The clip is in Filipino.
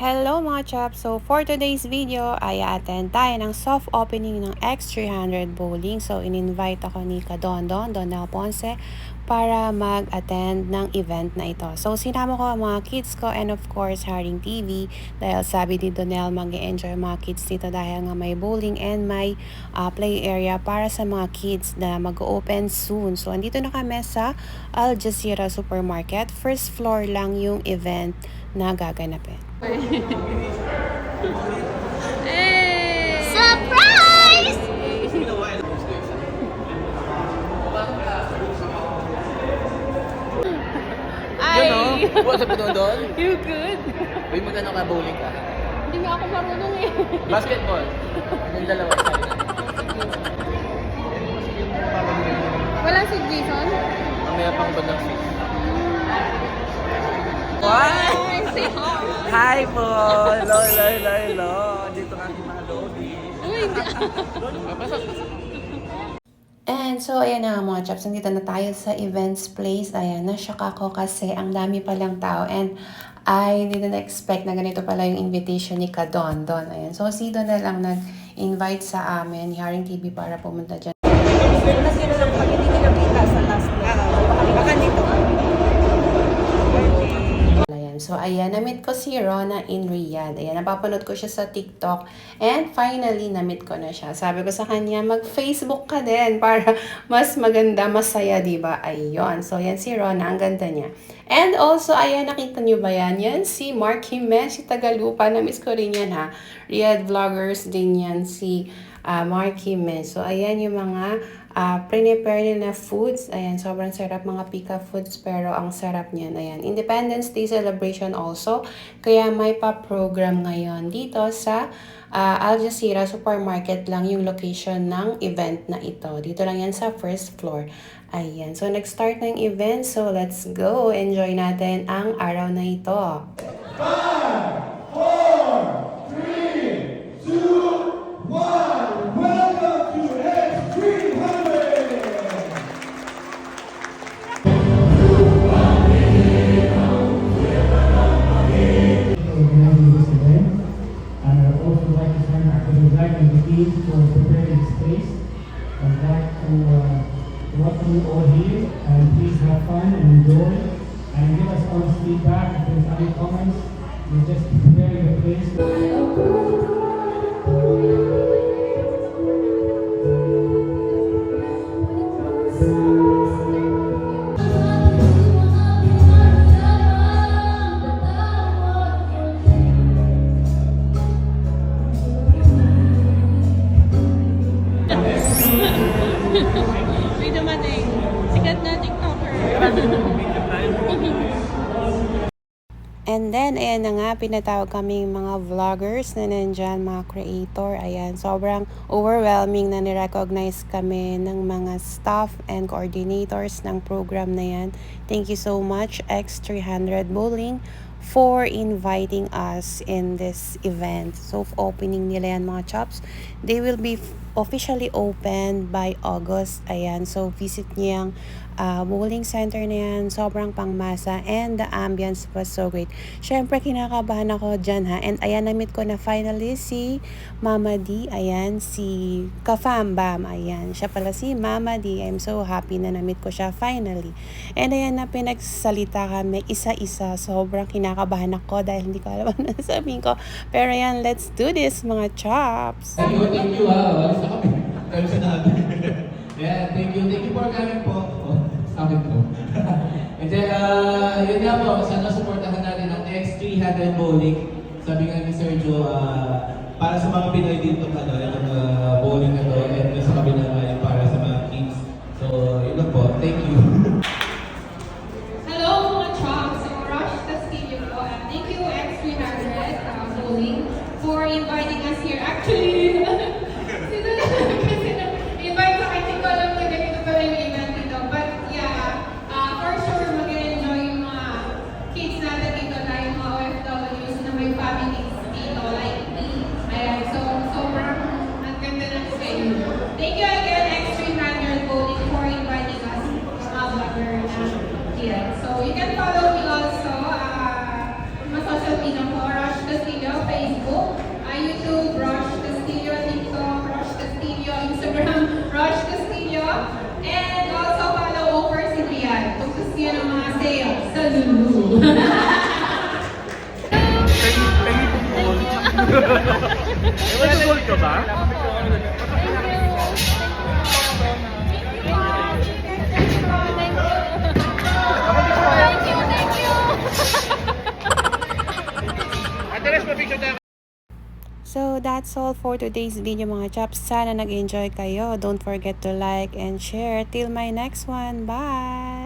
Hello mga chaps! So for today's video ay attend tayo ng soft opening ng X300 Bowling. So in-invite ako ni Kadondon, Donel Ponce para mag-attend ng event na ito. So sinama ko ang mga kids ko and of course Haring TV dahil sabi ni Donel mag enjoy mga kids dito dahil nga may bowling and may uh, play area para sa mga kids na mag-open soon. So andito na kami sa Al Jazeera Supermarket. First floor lang yung event na gaganapin. Surprise! Ay! Yun o, doon doon? You good? Uy, magkano ka bowling ka? Hindi nga ako marunong eh. Basketball. Yung dalawa, sabi na. Wala si Jason? Mamaya pang ba ng six? Hi! Say hi! Hi po! Hello, hello, hello, hello. Dito ang ating mga lodi. Uy. And so, ayan na mga chaps, nandito na tayo sa events place. Ayan, na-shock ako kasi ang dami palang tao. And I didn't expect na ganito pala yung invitation ni Kadon. Don, ayan. So, si Don na lang nag-invite sa amin, ni Haring TV para pumunta dyan. Kasi na lang pag hindi kinakita sa last na. Baka dito. Ayan. So, ayan, na-meet ko si Rona in Riyadh. Ayan, napapanood ko siya sa TikTok. And finally, na-meet ko na siya. Sabi ko sa kanya, mag-Facebook ka din para mas maganda, masaya, di ba? Ayun. So, yan si Rona. Ang ganda niya. And also, ayan, nakita niyo ba yan? Yan si Mark Jimenez, si Tagalupa. Na-miss ko rin yan, ha? Riyadh vloggers din yan, si uh, Mark Jimenez. So, ayan yung mga uh, prepare nila na foods. Ayan, sobrang sarap mga pika foods pero ang sarap niyan. Ayan, Independence Day celebration also. Kaya may pa-program ngayon dito sa uh, Al Jazeera Supermarket lang yung location ng event na ito. Dito lang yan sa first floor. Ayan, so nag-start na yung event. So let's go. Enjoy natin ang araw na ito. organizing team for preparing space. I'd like to uh, welcome you all here and please have fun and enjoy and give us honest feedback if there's any comments. We're just preparing the place. And then, ayan na nga, pinatawag kaming mga vloggers na nandyan, mga creator. Ayan, sobrang overwhelming na nirecognize kami ng mga staff and coordinators ng program na yan. Thank you so much, X300 Bowling, for inviting us in this event. So, opening nila yan mga chops. They will be officially open by August. Ayan, so visit niyo yung uh, bowling center na yan. Sobrang pangmasa and the ambience was so great. Syempre, kinakabahan ako dyan ha. And ayan, na-meet ko na finally si Mama D. Ayan, si Kafam Bam. Ayan, siya pala si Mama D. I'm so happy na na-meet ko siya finally. And ayan na pinagsalita kami isa-isa. Sobrang kinakabahan ako dahil hindi ko alam ano sabihin ko. Pero ayan, let's do this mga chops! Thank you, thank you ah. Alis na kami. Kami sinabi. yeah, thank you. Thank you for coming po. Oh, sa akin po. And then, uh, yun nga po, sana supportahan natin ang X300 Bowling. Sabi nga ni Sergio, ah, para sa mga Pinoy dito, ano, yung uh, bowling na to, and sa kabila nga yung para sa mga kids. So, yun lang po. Thank you. Hello mga chops! So, Rush Castillo po. And thank you X300 uh, Bowling for inviting us here. Actually, sino na kasi na-invite sa akin. Hindi ko alam na ganito pala yung event dito. But yeah, uh, for sure mag-enjoy yung mga kids natin dito na yung mga OFWs na may families dito like me. Ayan, so sobrang ang ganda ng venue. Thank you again X300 Bowling for inviting us mga vlogger na here. So you can follow me also uh, my social media for Rush Castillo yan. Kung gusto niyo ng mga sales sa Lulu. Wala na gold ka ba? So that's all for today's video mga chaps. Sana nag-enjoy kayo. Don't forget to like and share. Till my next one. Bye!